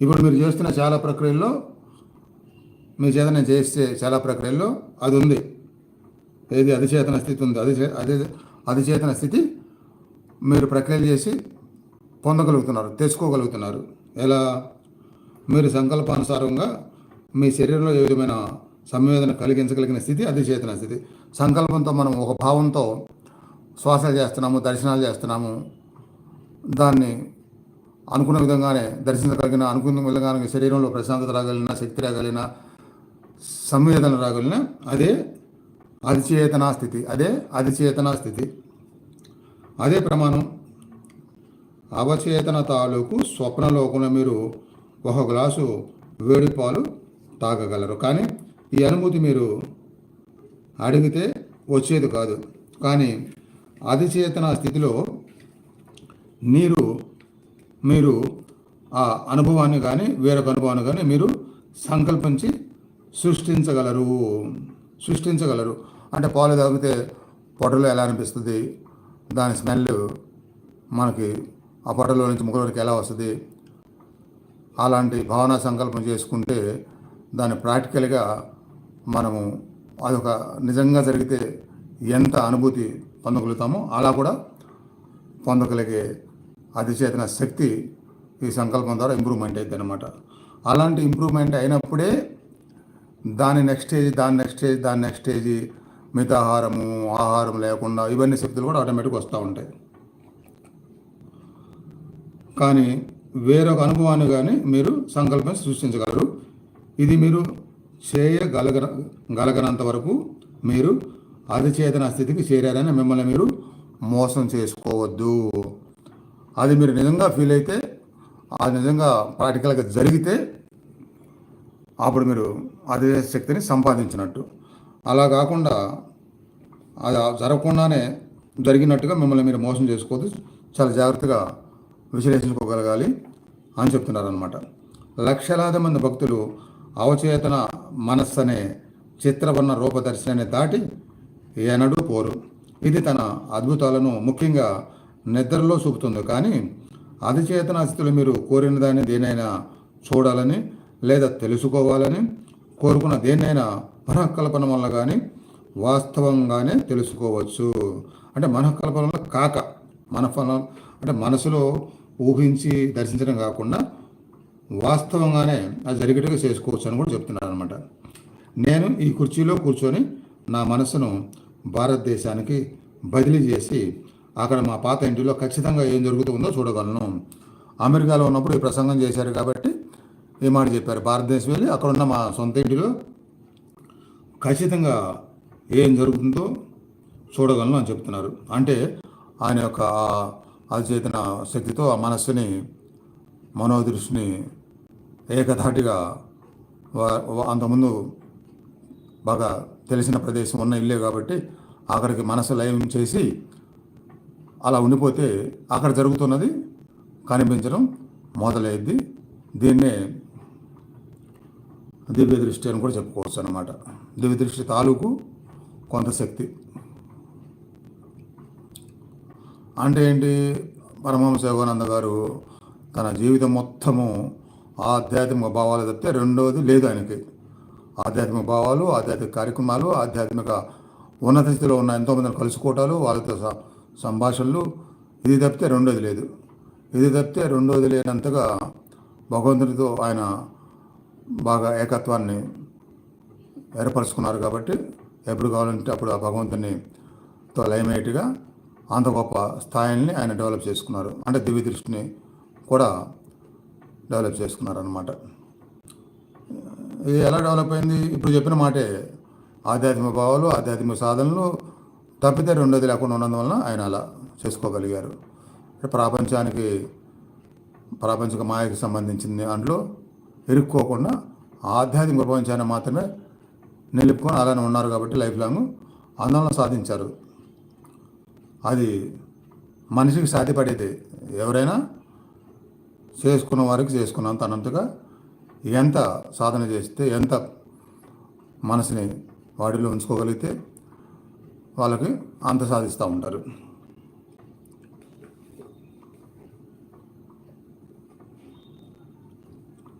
ఇప్పుడు మీరు చేస్తున్న చాలా ప్రక్రియల్లో మీ చేత నేను చేసే చాలా ప్రక్రియల్లో అది ఉంది. ఏది అధిచేతన స్థితి ఉంది? అది అది అధిచేతన స్థితి మీరు ప్రక్రియలు చేసి పొందగలుగుతున్నారు తెచ్చుకోగలుగుతున్నారు. ఎలా? మీరు సంకల్పానుసారంగా మీ శరీరంలో ఏ విధమైన సంవేదన కలిగించగలిగిన స్థితి? అధిచేతన స్థితి. సంకల్పంతో మనం ఒక భావంతో శ్వాస చేస్తున్నాము దర్శనాలు చేస్తున్నాము. దాన్ని అనుకున్న విధంగానే దర్శించగలిగిన అనుకున్న విధంగానే శరీరంలో ప్రశాంతత రాగలిగిన శక్తి రాగలిగిన సంవేదన రాగలిగిన అదే అధిచేతనా స్థితి అదే అధిచేతనా స్థితి. అదే ప్రమాణం. అవచేతన తాలూకు స్వప్నలోకంలో మీరు ఒక గ్లాసు వేడి పాలు తాగగలరు. కానీ ఈ అనుభూతి మీరు అడిగితే వచ్చేది కాదు. కానీ అధిచేతన స్థితిలో మీరు మీరు ఆ అనుభవాన్ని కానీ వేరొక అనుభవాన్ని కానీ మీరు సంకల్పించి సృష్టించగలరు. సృష్టించగలరు. అంటే పాలు తాగితే పొట్టలో ఎలా అనిపిస్తుంది? దాని స్మెల్ మనకి ఆ పొట్టలో నుంచి ముఖంలోకి ఎలా వస్తుంది? అలాంటి భావన సంకల్పం చేసుకుంటే దాన్ని ప్రాక్టికల్గా మనము అదొక నిజంగా జరిగితే ఎంత అనుభూతి పొందగలుగుతామో అలా కూడా పొందగలిగే అధిచేతన శక్తి ఈ సంకల్పం ద్వారా ఇంప్రూవ్మెంట్ అవుతుంది అనమాట అలాంటి ఇంప్రూవ్మెంట్ అయినప్పుడే దాని నెక్స్ట్ స్టేజ్ దాని నెక్స్ట్ స్టేజ్ దాని నెక్స్ట్ స్టేజ్ మితాహారము ఆహారం లేకుండా ఇవన్నీ శక్తులు కూడా ఆటోమేటిక్గా వస్తూ ఉంటాయి. కానీ వేరొక అనుభవాన్ని కానీ మీరు సంకల్పం సృష్టించగలరు. ఇది మీరు చేయగలగ గలగనంత వరకు మీరు అధిచేతన స్థితికి చేరారని మిమ్మల్ని మీరు మోసం చేసుకోవద్దు. అది మీరు నిజంగా ఫీల్ అయితే అది నిజంగా ప్రాక్టికల్గా జరిగితే అప్పుడు మీరు అదే శక్తిని సంపాదించినట్టు. అలా కాకుండా అది జరగకుండానే జరిగినట్టుగా మిమ్మల్ని మీరు మోసం చేసుకోవద్దు. చాలా జాగ్రత్తగా విశ్లేషించుకోగలగాలి అని చెప్తున్నారనమాట లక్షలాది మంది భక్తులు అవచేతన మనస్సు అనే చిత్రవర్ణ రూపదర్శనాన్ని దాటి ఏనడూ పోరు. ఇది తన అద్భుతాలను ముఖ్యంగా నిద్రలో చూపుతుంది కానీ అధిచేతన స్థితిలో మీరు కోరిన దాన్ని దేనైనా చూడాలని లేదా తెలుసుకోవాలని కోరుకున్న దేన్నైనా మనఃకల్పన వల్ల కానీ వాస్తవంగానే తెలుసుకోవచ్చు. అంటే మనఃకల్పన వల్ల కాక మన ఫలం అంటే మనసులో ఊహించి దర్శించడం కాకుండా వాస్తవంగానే అది జరిగేట్టుగా చేసుకోవచ్చు అని కూడా చెప్తున్నాను అనమాట నేను ఈ కుర్చీలో కూర్చొని నా మనసును భారతదేశానికి బదిలీ చేసి అక్కడ మా పాత ఇంటిలో ఖచ్చితంగా ఏం జరుగుతుందో చూడగలను. అమెరికాలో ఉన్నప్పుడు ఈ ప్రసంగం చేశారు కాబట్టి ఈ మాట చెప్పారు. భారతదేశం వెళ్ళి అక్కడ ఉన్న మా సొంత ఇంటిలో ఖచ్చితంగా ఏం జరుగుతుందో చూడగలను అని చెప్తున్నారు. అంటే ఆయన యొక్క అచేతన శక్తితో ఆ మనస్సుని మనోదృష్టిని ఏకధాటిగా అంతకుముందు బాగా తెలిసిన ప్రదేశం ఉన్న ఇల్లే కాబట్టి అక్కడికి మనసు లయం చేసి అలా ఉండిపోతే అక్కడ జరుగుతున్నది కనిపించడం మొదలైద్ది. దీన్నే దివ్య దృష్టి అని కూడా చెప్పుకోవచ్చు అనమాట దివ్య దృష్టి తాలూకు కొంత శక్తి. అంటే ఏంటి? పరమహంస యోగానంద గారు తన జీవితం మొత్తము ఆధ్యాత్మిక భావాలు తప్పితే రెండవది లేదు ఆయనకి. ఆధ్యాత్మిక భావాలు ఆధ్యాత్మిక కార్యక్రమాలు ఆధ్యాత్మిక ఉన్నత స్థితిలో ఉన్న ఎంతోమందిని కలుసుకోవటాలు వాళ్ళతో సంభాషణలు. ఇది తప్పితే రెండోది లేదు. ఇది తప్పితే రెండోది లేనంతగా భగవంతునితో ఆయన బాగా ఏకత్వాన్ని ఏర్పరచుకున్నారు కాబట్టి ఎప్పుడు కావాలంటే అప్పుడు ఆ భగవంతుని తో లయమేటిగా అంత గొప్ప స్థాయిని ఆయన డెవలప్ చేసుకున్నారు. అంటే దివ్య దృష్టిని కూడా డెవలప్ చేసుకున్నారు అనమాట ఇది ఎలా డెవలప్ అయింది? ఇప్పుడు చెప్పిన మాటే ఆధ్యాత్మిక భావాలు ఆధ్యాత్మిక సాధనలు తప్పితే రెండోది లేకుండా ఉన్నందువలన ఆయన అలా చేసుకోగలిగారు. ప్రపంచానికి ప్రాపంచిక మాయకు సంబంధించిన దాంట్లో ఇరుక్కోకుండా ఆధ్యాత్మిక ప్రపంచాన్ని మాత్రమే నిలుపుకొని అలానే ఉన్నారు కాబట్టి లైఫ్ లాంగ్ ఆందోళన సాధించారు. అది మనిషికి సాధ్యపడేది ఎవరైనా చేసుకున్న వారికి చేసుకున్నంత అనంతగా ఎంత సాధన చేస్తే ఎంత మనసుని వాడిలో ఉంచుకోగలిగితే వాళ్ళకి అంత సాధిస్తూ ఉంటారు.